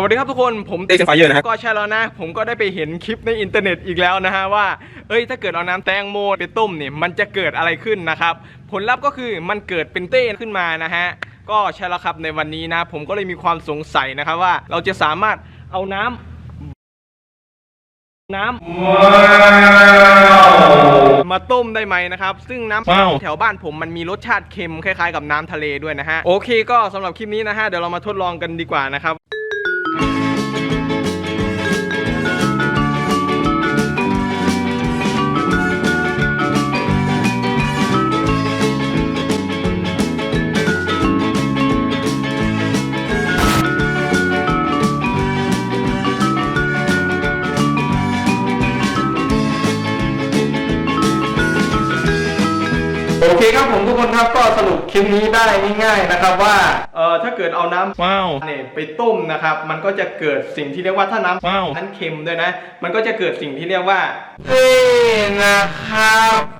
สวัสดีครับทุกคนผมเด็กไฟเยอร์นะฮะก็ใช่แล้วนะ ผมก็ได้ไปเห็นคลิปในอินเทอร์เน็ตอีกแล้วนะฮะว่า เอ้ยถ้าเกิดเอาน้ำแตงโมไปต้มเนี่ยมันจะเกิดอะไรขึ้นนะครับ ผลลัพธ์ก็คือมันเกิดเป็นเต้นขึ้นมานะฮะก็ใช่แล้วครับในวันนี้นะ ผมก็เลยมีความสงสัยนะครับว่าเราจะสามารถเอาน้ำน้ำมาต้มได้ไหมนะครับ ซึ่งน้ำว้าวแถวบ้านผมมันมีรสชาติเค็มคล้ายๆ กับน้ำทะเลด้วยนะฮะโอเคก็สำหรับคลิปนี้นะฮะเดี๋ยวเรามาทดลองกันดีกว่านะครับ โอเคครับผมทุกคนครับก็สรุปคลิปนี้ได้ง่ายๆนะครับว่าเอ่อถ้าเกิดเอาน้ำว้าวเนี่ยไปต้มนะครับ มันก็จะเกิดสิ่งที่เรียกว่าถ้าน้ำว้าวนั้นเค็มด้วยนะ มันก็จะเกิดสิ่งที่เรียกว่าเอ้นะครับ